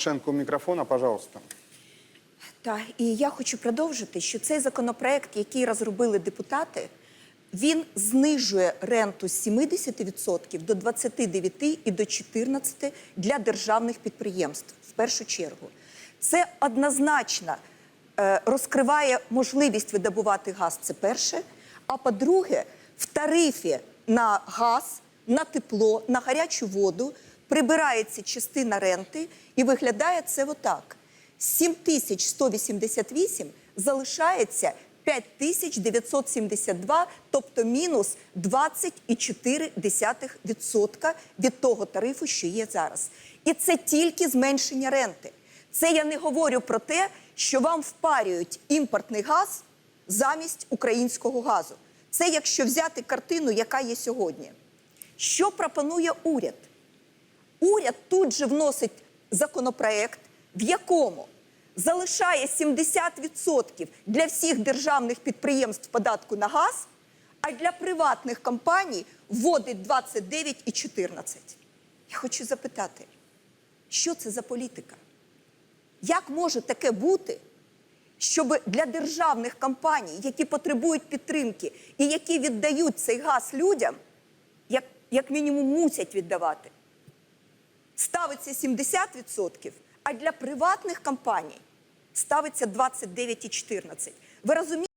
Шенко микрофона, пожалуйста. Так, і я хочу продовжити, що цей законопроект, який розробили депутати, він знижує ренту з 70% до 29% і до 14% для державних підприємств в першу чергу. Це однозначно е, розкриває можливість видобувати газ. Це перше. А по-друге, в тарифі на газ, на тепло, на гарячу воду прибирається частина ренти і виглядає це отак. 7188 залишається 5972, тобто мінус 20,4% від того тарифу, що є зараз. І це тільки зменшення ренти. Це я не говорю про те, що вам впарюють імпортний газ замість українського газу. Це якщо взяти картину, яка є сьогодні. Що пропонує уряд? Уряд тут же вносить законопроект, в якому залишає 70% для всіх державних підприємств податку на газ, а для приватних компаній вводить 29 і 14. Я хочу запитати, що це за політика? Як може таке бути, щоб для державних компаній, які потребують підтримки і які віддають цей газ людям, як, як мінімум мусять віддавати, ставиться 70%, а для приватних компаній ставиться 29,14%. Ви розумієте?